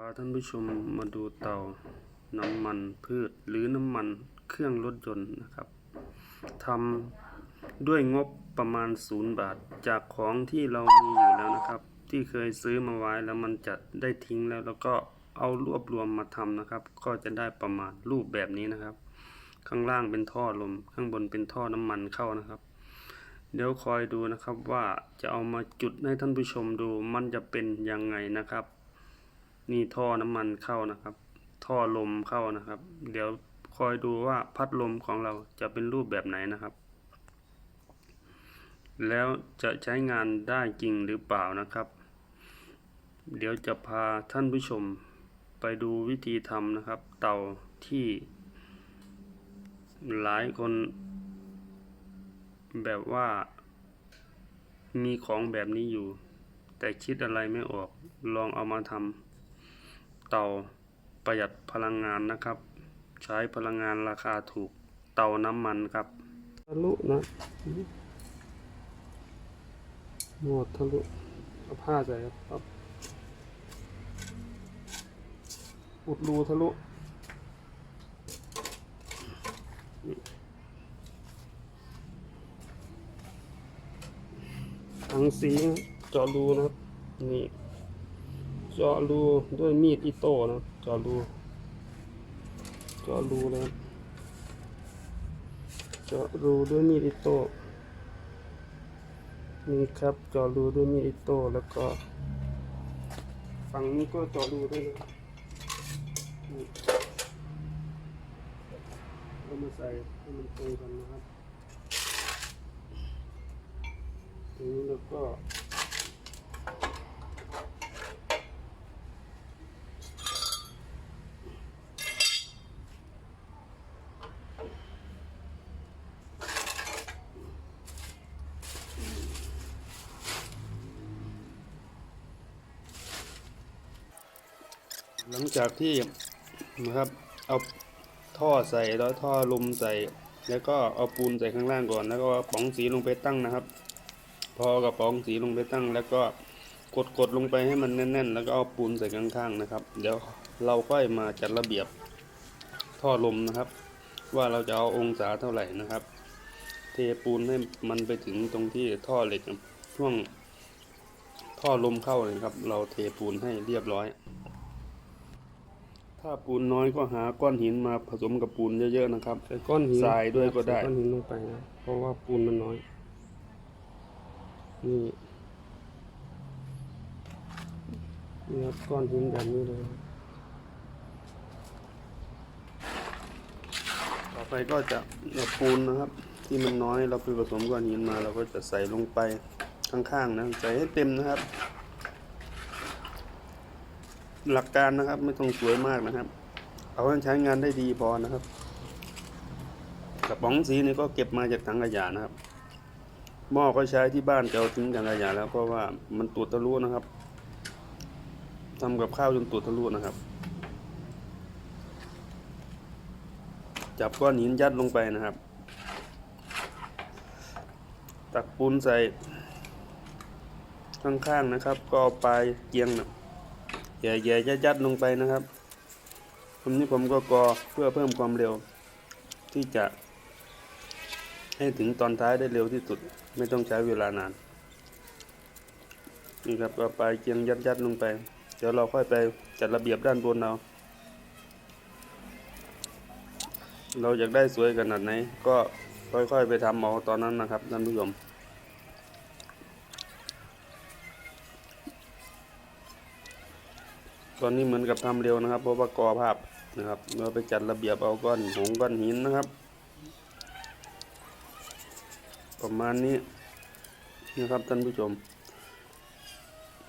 พาท่านผู้ชมมาดูเตาน้ำมันพืชหรือน้ำมันเครื่องรถยนต์นะครับทำด้วยงบประมาณศูนย์บาทจากของที่เรามีอยู่แล้วนะครับ ที่เคยซื้อมาไว้แล้วมันจะได้ทิ้งแล้วแล้วก็เอารวบรวมมาทำนะครับ ก็จะได้ประมาณรูปแบบนี้นะครับ ข้างล่างเป็นท่อลม ข้างบนเป็นท่อน้ำมันเข้านะครับ เดี๋ยวคอยดูนะครับว่าจะเอามาจุดให้ท่านผู้ชมดูมันจะเป็นยังไงนะครับ นี่ท่อน้ำมันเข้านะครับ ท่อลมเข้านะครับ เดี๋ยวคอยดูว่าพัดลมของเราจะเป็นรูปแบบไหนนะครับ แล้วจะใช้งานได้จริงหรือเปล่านะครับ เดี๋ยวจะพาท่านผู้ชมไปดูวิธีทำนะครับ เตาที่ หลายคนแบบว่า มีของแบบนี้อยู่ แต่คิดอะไรไม่ออกลองเอามาทำ เตาประหยัดพลังงานนะครับ ใช้พลังงานราคาถูกเตาน้ำมันครับทะลุนะหมดทะลุเอาผ้าใส่ครับอุดรูทะลุถังสีเจาะรูนะครับนี่ เจาะรูด้วยมีดอิโต้นะเจาะรูเจาะรูนะครับเจาะรูด้วยมีดอิโต้นี่ครับเจาะรูด้วยมีดอิโต้แล้วก็ฝั่งนี้ก็เจาะรูด้วยนะครับนี่เอามาใส่ให้มันตรงกันนะครับทีนี้แล้วก็ หลังจากที่นะครับเอาท่อใส่แล้วท่อลมใส่ แล้วก็เอาปูนใส่ข้างล่างก่อน แล้วก็ป๋องสีลงไปตั้งนะครับ พอกระป๋องสีลงไปตั้ง แล้วก็กดกดลงไปให้มันแน่น ๆ แล้วก็เอาปูนใส่ข้างๆนะครับ เดี๋ยวเราค่อยมาจัดระเบียบท่อลมนะครับ ว่าเราจะเอาองศาเท่าไหร่นะครับ เทปูนให้มันไปถึงตรงที่ท่อเหล็กช่วงท่อลมเข้าเลยครับ เราเทปูนให้เรียบร้อย ถ้าปูนน้อยก็หาก้อนหินมาผสมกับปูนเยอะๆนะครับใส่ก้อนหินทรายด้วยก็ได้ใส่ก้อนหินลงไปนะเพราะว่าปูนมันน้อย นี่นี่ครับก้อนหินแบบนี้เลย ต่อไปก็จะเอาปูนนะครับ ที่มันน้อยเราไปผสมก้อนหินมาเราก็จะใส่ลงไปข้างๆนะใส่ให้เต็มนะครับ หลักการนะครับ ไม่ต้องสวยมากนะครับ เอาให้ใช้งานได้ดีพอนะครับกระป๋องสีนี่ก็เก็บมาจากถังขยะนะครับหม้อก็ใช้ที่บ้านจะเอาทิ้งถังขยะแล้วเพราะว่ามันตูดทะลุนะครับทำกับข้าวจนตูดทะลุนะครับ จับก้อนหินยัดลงไปนะครับ ตักปูนใส่ข้างๆนะครับ ก็เอาปลายเกียงนะ แย่ๆยัดๆลงไปนะครับผมนี้ผมก็กอเพื่อเพิ่มความเร็ว ที่จะ ให้ถึงตอนท้ายได้เร็วที่สุด ไม่ต้องใช้เวลานานนี่ครับเอาปลายเกียงยัดๆลงไป เดี๋ยวเราค่อยไปจัดระเบียบด้านบนเราเราอยากได้สวยขนาดไหนก็ค่อยๆไปทำเอาตอนนั้นนะครับท่านผู้ชม ตอนนี้เหมือนกับทำเร็วนะครับ เพราะว่ากอภาพนะครับเราไปจัดระเบียบเอาก้อนหงก้อนหินนะครับ ประมาณนี้นะครับท่านผู้ชม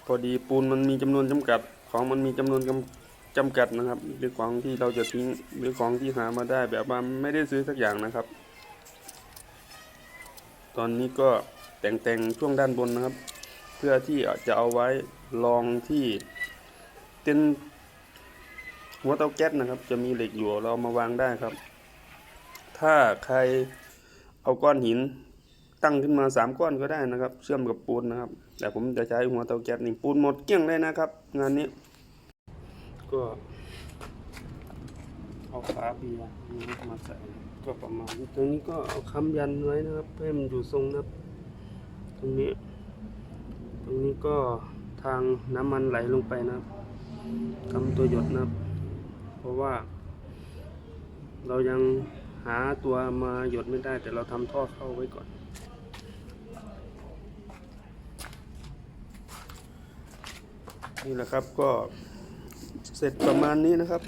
พอดีปูนมันมีจำนวนจำกัด ของมันมีจำนวนจำจำกัดนะครับหรือของที่เราจะทิ้งหรือของที่หามาได้แบบว่าไม่ได้ซื้อสักอย่างนะครับ ตอนนี้ก็แต่งแต่งช่วงด้านบนนะครับ เพื่อที่จะเอาไว้รองที่ เต็นหัวเตาแก๊สนะครับ จะมีเหล็กอยู่เราเอามาวางได้ครับ ถ้าใครเอาก้อนหินตั้งขึ้นมาสามก้อนก็ได้นะครับ เชื่อมกับปูนนะครับ แต่ผมจะใช้หัวเตาแก๊สนี่ปูนหมดเกลี้ยงเลยนะครับ งานนี้ ก็เอาฝาเบียร์มาใส่ก็ประมาณตรงนี้ก็เอาค้ำยันไว้นะครับให้มันอยู่ทรงนะครับ ตรงนี้ ตรงนี้ก็ทางน้ำมันไหลลงไปนะครับ ทำตัวหยดนะครับ เพราะว่า เรายังหาตัวมาหยดไม่ได้ แต่เราทำท่อเข้าไว้ก่อน นี่แหละครับก็เสร็จประมาณนี้นะครับ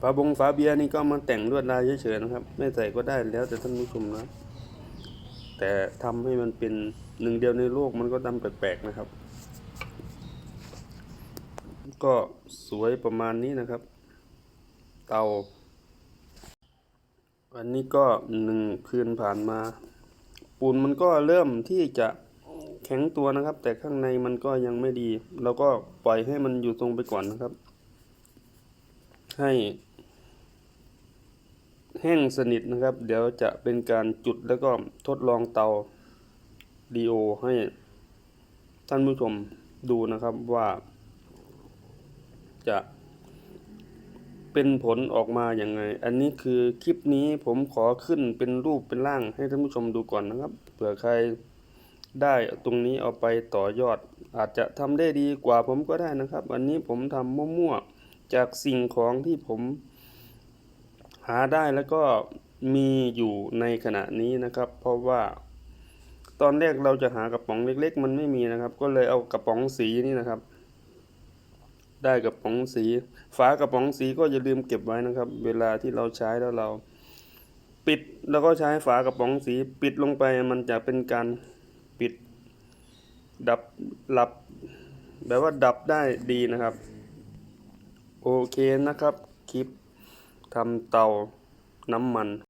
ฝาบงฝาเบียร์นี่ก็มาแต่งลวดลายเฉยๆนะครับ ไม่ใส่ก็ได้แล้วแต่ท่านผู้ชมนะ แต่ทำให้มันเป็นหนึ่งเดียวในโลกมันก็ดำแปลกๆนะครับ ก็สวยประมาณนี้นะครับ เตาอันนี้ก็หนึ่งคืนผ่านมา ปูนมันก็เริ่มที่จะแข็งตัวนะครับ แต่ข้างในมันก็ยังไม่ดีเราก็ปล่อยให้มันอยู่ทรงไปก่อนนะครับ ให้ แห้งสนิทนะครับ เดี๋ยวจะเป็นการจุดแล้วก็ทดลองเตาดีโอให้ท่านผู้ชมดูนะครับว่า จะเป็นผลออกมาอย่างไง อันนี้คือคลิปนี้ผมขอขึ้นเป็นรูปเป็นร่างให้ท่านผู้ชมดูก่อนนะครับ เผื่อใครได้ตรงนี้เอาไปต่อยอด อาจจะทำได้ดีกว่าผมก็ได้นะครับ อันนี้ผมทำมั่วๆจากสิ่งของที่ผมหาได้แล้วก็มีอยู่ในขณะนี้นะครับ เพราะว่า ตอนแรกเราจะหากระป๋องเล็ก ๆ มันไม่มีนะครับ ก็เลยเอากระป๋องสีนี่นะครับ ได้กระป๋องสี ฝากระป๋องสีก็อย่าลืมเก็บไว้นะครับ เวลาที่เราใช้แล้วเรา ปิดแล้วก็ใช้ฝากระป๋องสี ปิดลงไปมันจะเป็นการปิด ดับหลับ แบบว่าดับได้ดีนะครับ โอเคนะครับคลิปทำเตาน้ำมัน